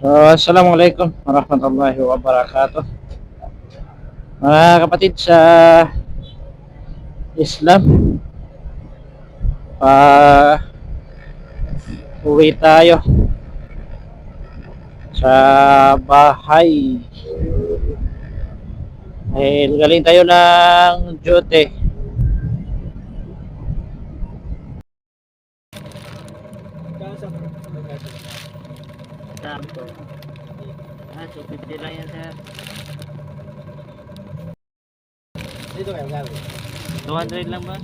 So, Assalamualaikum warahmatullahi wabarakatuh. Mga kapatid sa Islam, pa uwi tayo sa bahay. Eh, galing tayo ng duty. Tampo. Ah, 250 lang yan, sir. Dito kayo galing. 200 lang ba?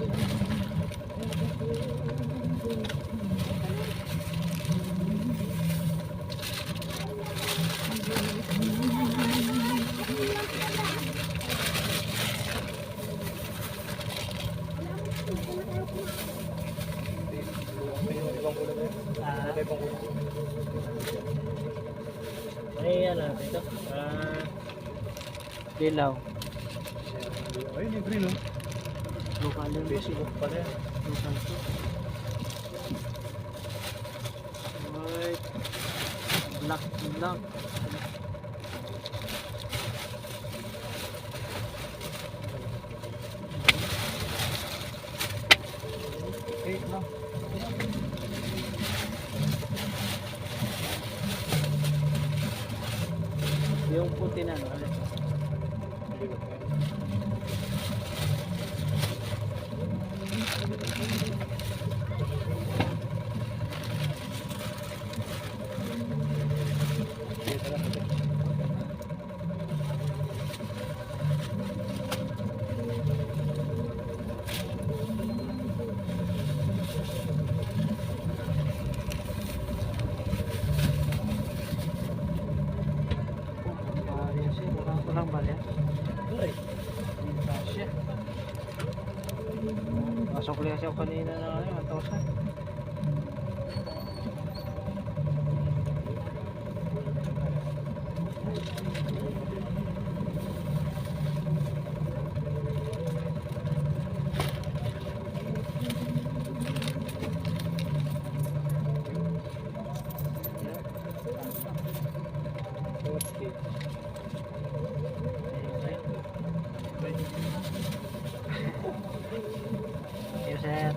Ah, ay, ano, ito. Ah, dilaw. Ay, libre no? Lokal yun. Facebook pala yan. Lokal to. Alright. Black, black. Okay, no? Yung puti na, no? Masuk lihat siya kanina na ano, 1,000. Okay. Yes, sir.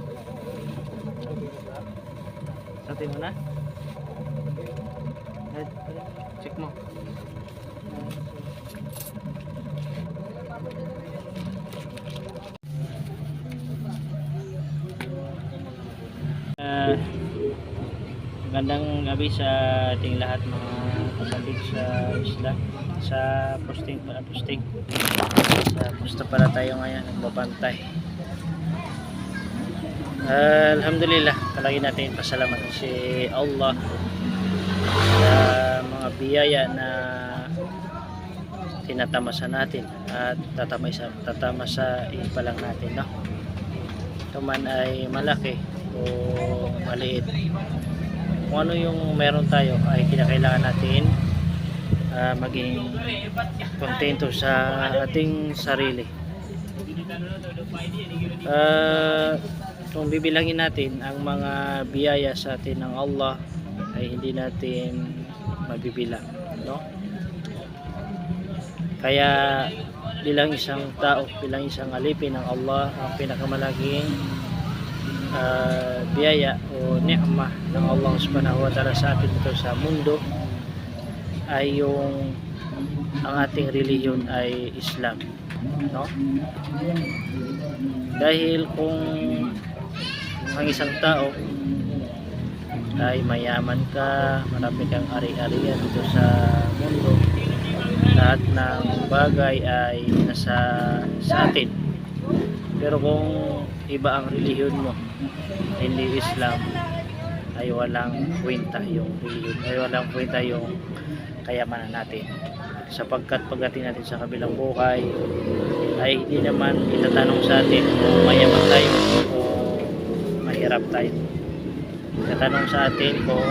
Sabi mo na? Eh, Check mo. Uh, magandang gabi sa ating lahat mga kapatid sa isla sa posting pala posting. Sa posta pala tayo ngayon nagbabantay. Ah, Alhamdulillah palagi natin pasalamat si Allah. Mga biyaya na tinatamasa natin at tatamasa tatamasa pa lang natin no? Ito man ay malaki o maliit. Kung ano yung meron tayo ay kinakailangan natin ah, maging kontento sa ating sarili. Ah, kung bibilangin natin ang mga biyaya sa atin ng Allah ay hindi natin mabibilang no? Kaya bilang isang tao bilang isang alipin ng Allah ang pinakamalaking ah, biyaya o ni'mah ng Allah subhanahu wa ta'ala sa atin dito sa mundo ay yung ang ating relihiyon ay Islam no? Dahil kung ang isang tao ay mayaman ka, marami kang ari-arian dito sa mundo. Lahat ng bagay ay nasa sa atin. Pero kung iba ang relihiyon mo hindi Islam ay walang kwenta yung relihiyon ay walang kwenta yung kayamanan natin. Sapagkat pagdating natin sa kabilang buhay ay hindi naman itatanong sa atin kung mayaman tayo o mahirap tayo itatanong sa atin kung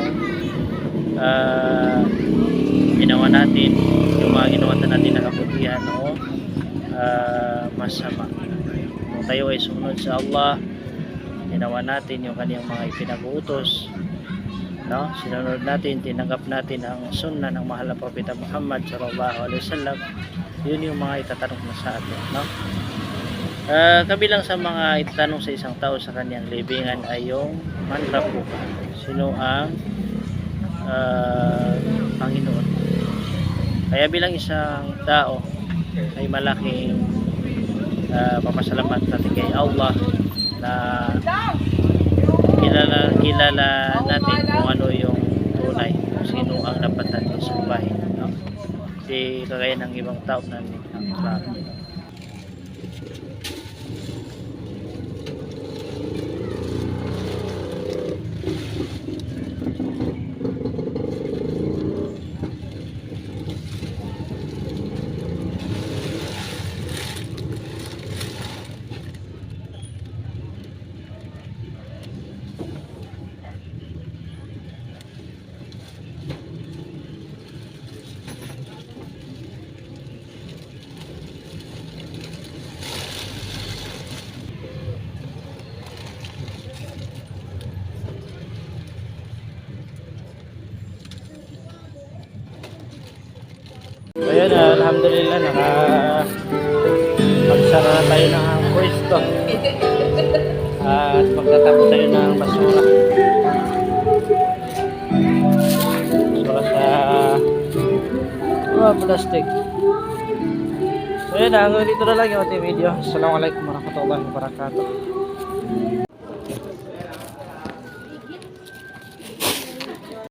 ah, ginawa natin yung mga ginawa natin na kabutihan o ah, masama kung tayo ay sumunod sa Allah ginawa natin yung kanyang mga ipinag-uutos no? sinunod natin, tinanggap natin ang sunnah ng mahal na Propeta Muhammad sallallahu alaihi wasallam, yun yung mga itatanong na sa atin. No? Ah, kabilang sa mga itatanong sa isang tao sa kanyang libingan ay yung man rabbuka. Sino ang ah, Panginoon? Kaya bilang isang tao ay malaking ah, papasalamat natin kay Allah na kilala, kilala natin kung ano yung tunay, kung sino ang dapat natin sambahin. No? Kasi kagaya ng ibang tao na ang Ayun, ah, alhamdulillah, naka magsara na tayo ng pwesto. At magtatapos tayo ng basura. Basura sa mga plastic. So yun, hanggang dito na lang yung ating video. Assalamualaikum warahmatullahi wabarakatuh.